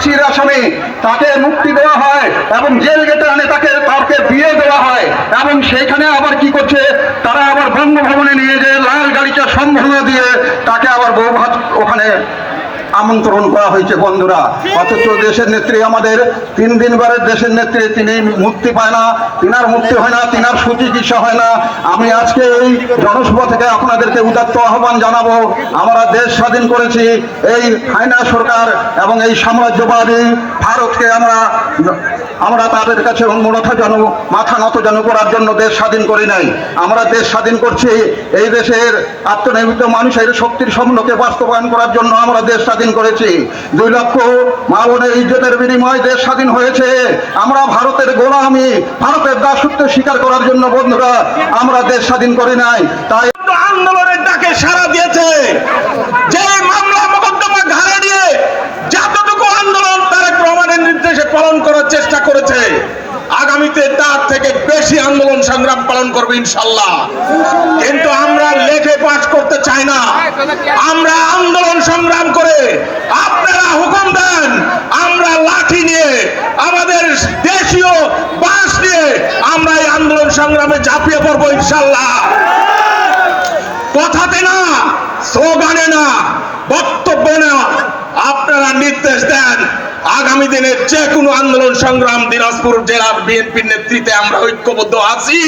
ফাঁসির আসনে তাকে মুক্তি দেওয়া হয় এবং জেল গেটে আনে তাকে তাকে বিয়ে দেওয়া হয়। এবং সেইখানে আবার কি করছে? তারা আবার বঙ্গভবনে নিয়ে যে লাল গাড়িটা সম্ভাবনা দিয়ে তাকে আবার বৌভাত ওখানে আমন্ত্রণ করা হয়েছে, বন্ধুরা। অথচ দেশের নেত্রী আমাদের, তিন দিনবারের দেশের নেত্রী, তিনি মুক্তি পায় না, তিনার মুক্তি হয় না, তিনার সুচিকিৎসা হয় না। আমি আজকে এই জনসভা থেকে আপনাদেরকে উদাত্ত আহ্বান জানাব। আমরা দেশ স্বাধীন করেছি, এই হাইনা সরকার এবং এই সাম্রাজ্যবাদী ভারতকে আমরা আমরা তাদের কাছে মাথা যেন মাথা নত যেন করার জন্য দেশ স্বাধীন করি নাই। আমরা দেশ স্বাধীন করছি, এই দেশের আত্মনির্মিত মানুষের শক্তির স্বপ্নকে বাস্তবায়ন করার জন্য আমরা দেশ স্বাধীন করেছি। দুই লক্ষ মা বোনের ইজ্জতের বিনিময়ে দেশ স্বাধীন হয়েছে। আমরা ভারতের গোলামি, ভারতের দাসত্ব স্বীকার করার জন্য বন্ধুরা, আমরা দেশ স্বাধীন করি নাই। তাই আন্দোলনের ডাকে সাড়া দিয়েছে যে মামলা মোকদ্দমা ঘাড়ে নিয়ে যতটুকু আন্দোলন তারেক রহমানের নির্দেশে পালন করার চেষ্টা করেছে। আগামীতে তার থেকে বেশি আন্দোলন সংগ্রাম পালন করবে ইনশাল্লাহ কিন্তু আমরা লেখে পাঠ করতে চাই না। আমরা আন্দোলন সংগ্রাম করে আপনারা হুকুম দেন, আমরা লাঠি নিয়ে, আমাদের দেশীয় বাস নিয়ে আমরা এই আন্দোলন সংগ্রামে ঝাঁপিয়ে পড়ব ইনশাল্লাহ কথাতে না, স্লোগানে না, বক্তব্যে না, আপনারা নির্দেশ দেন আগামী দিনে যে কোনো আন্দোলন সংগ্রাম দিনাজপুর জেলার বিএনপির নেতৃত্বে আমরা ঐক্যবদ্ধ আছি,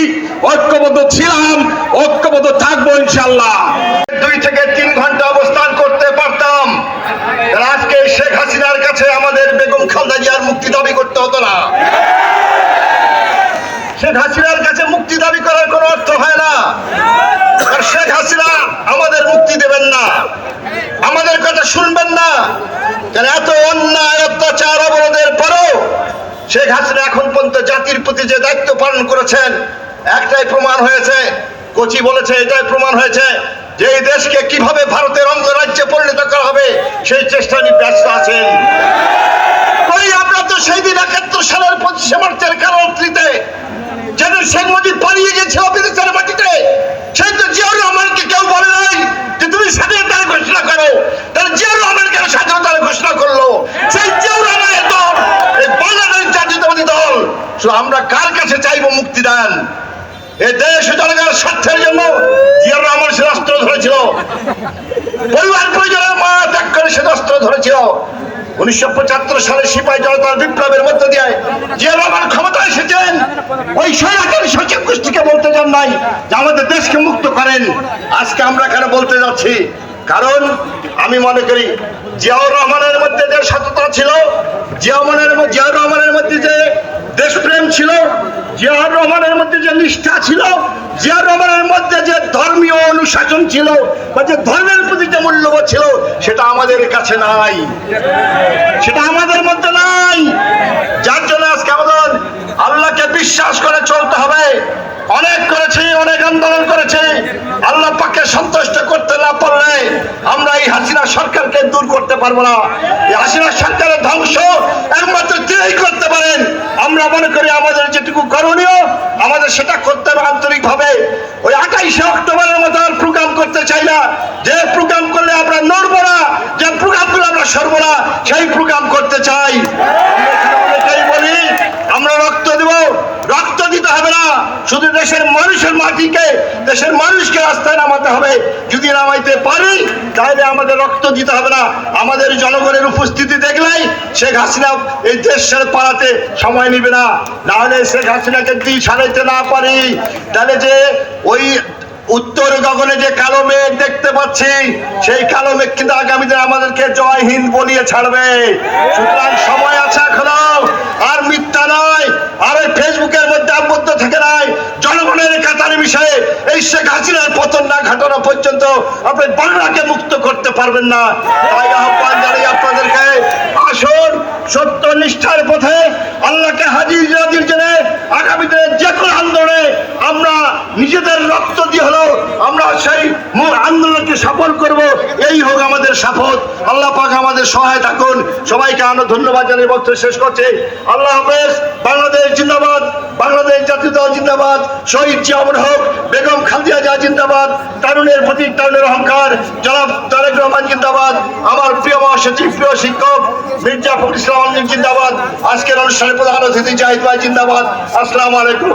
ঐক্যবদ্ধ ছিলাম, ঐক্যবদ্ধ থাকব ইনশাল্লাহ দুই থেকে তিন ঘণ্টা অবস্থান করতে পারতাম। আজকে শেখ হাসিনার কাছে আমাদের বেগম খালদা জিয়ার মুক্তি দাবি করতে হতো না। শেখ হাসিনার কাছে মুক্তি দাবি করার কোনো অর্থ হয় না। শেখ হাসিনা আমাদের মুক্তি দেবেন না। আমাদের কথা শুনবেন না। কেন এত অন্যায়, অত্যাচার, অবরোধের পরও শেখ হাসিনা এখন পর্যন্ত জাতির প্রতি যে দায়িত্ব পালন করেছেন, একটাই প্রমাণ হয়েছে। কোচি বলেছে, এটাই প্রমাণ হয়েছে যে এই দেশকে কীভাবে ভারতের অঙ্গরাজ্যে পরিণত করা হবে, সেই চেষ্টা নিয়ে ব্যস্ত আছেন। তো সেই দিন একাত্তর সালের পঁচিশে মার্চের কারণটিতে যেদিন শেখ মুজিব পালিয়ে গেছিল বিদেশের মাটিতে সেই তো জিয়াউর রহমানকে কেউ বলে নাই যে তুমি স্বাধীনতার ঘোষণা করো তাহলে জিয়াউর রহমান কেন স্বাধীনতার ঘোষণা করল সেই জিয়াউর রহমানের দল এই বাংলাদেশ জাতীয়তাবাদী দল শুধু আমরা কার কাছে চাইব মুক্তি দেন সালে ওই সচিব গোষ্ঠীকে বলতে যান নাই আমাদের দেশকে মুক্ত করেন। আজকে আমরা কেন বলতে যাচ্ছি, কারণ আমি মনে করি জিয়াউর রহমানের মধ্যে যে সততা ছিল জিয়াউর জিয়াউর রহমানের মধ্যে যে দেশপ্রেম জিয়াউর রহমানের মধ্যে যে নিষ্ঠা ছিল, জিয়াউর রহমানের মধ্যে যে ধর্মীয় অনুশাসন ছিল বা যে ধর্মের প্রতি যে মূল্যবোধ ছিল, সেটা আমাদের কাছে নাই। সেটা আমাদের মধ্যে নাই যার জন্য আজকে আমাদের আল্লাহকে বিশ্বাস করে চলতে হবে। অনেক করেছি, অনেক আন্দোলন করেছি। আল্লাহ পাককে সন্তুষ্ট করতে না পারলে আমরা এই হাসিনা সরকারকে দূর করতে পারব না। এই হাসিনা সরকারের ধ্বংস একমাত্র তিনি করতে পারেন। আমরা মনে করি আমাদের যেটুকু করণীয়, আমাদের সেটা করতে হবে আন্তরিক ভাবে ওই আঠাইশে অক্টোবরের মতো আর প্রোগ্রাম করতে চাই না। যে প্রোগ্রাম করলে আমরা নড়বো না যে প্রোগ্রাম করলে আমরা সরবো না সেই প্রোগ্রাম করতে চাই আমরা এখানে অনেকেই বলি আমরা রক্ত দেব রক্ত দিতে হবে না শুধু দেশের মানুষের মাটিকে, দেশের মানুষকে রাস্তায় নামাতে হবে। যদি নামাইতে পারি, তাহলে আমাদের রক্ত দিতে হবে না। আমাদের জনগণের উপস্থিতি দেখলেই শেখ হাসিনা এই দেশ ছেড়ে পালাতে সময় নিবে না। নাহলে শেখ হাসিনাকে দিল ছাড়াইতে না পারি। তাহলে যে ওই উত্তর গগনে যে কালো মেঘ দেখতে পাচ্ছি, সেই কালো মেঘ কিন্তু আগামী আমাদেরকে জয় হিন্দ বলিয়ে ছাড়বে। সুতরাং সময় আছে এখনও। শেখ হাসিনার পতন না ঘটানো পর্যন্ত আপনি বাংলাকে মুক্ত করতে পারবেন না। তাই আহ্বান জানাই আপনাদেরকে, আসুন সত্য নিষ্ঠার পথে আল্লাহকে হাজির নাজির জেনে আগামী দিনে যে কোনো আন্দোলনে আমরা নিজেদের রক্ত দিয়ে হলেও আমরা সেই আন্দোলনকে সফল করব। এই হোক আমাদের শপথ। আল্লাহ পাক আমাদের সহায় থাকুন। সবাইকে আমরা ধন্যবাদ জানিয়ে বক্তব্য শেষ করছে। আল্লাহ হাফেজ। বাংলাদেশ জিন্দাবাদ। বাংলাদেশ জাতীয় দল জিন্দাবাদ। শহীদ জিয়ামুর হক, বেগম খালদিয়া জিয়া জিন্দাবাদ। তারুণের প্রতীক, তারুণের অহংকার। জনাব তারেক রহমান জিন্দাবাদ। আমার প্রিয় মহাসচিব, প্রিয় শিক্ষক, মির্জা ফখরুল ইসলাম জিন্দাবাদ। আজকের অনুষ্ঠানে প্রধান অতিথি জাহিদ ভাই জিন্দাবাদ। আসসালামু আলাইকুম।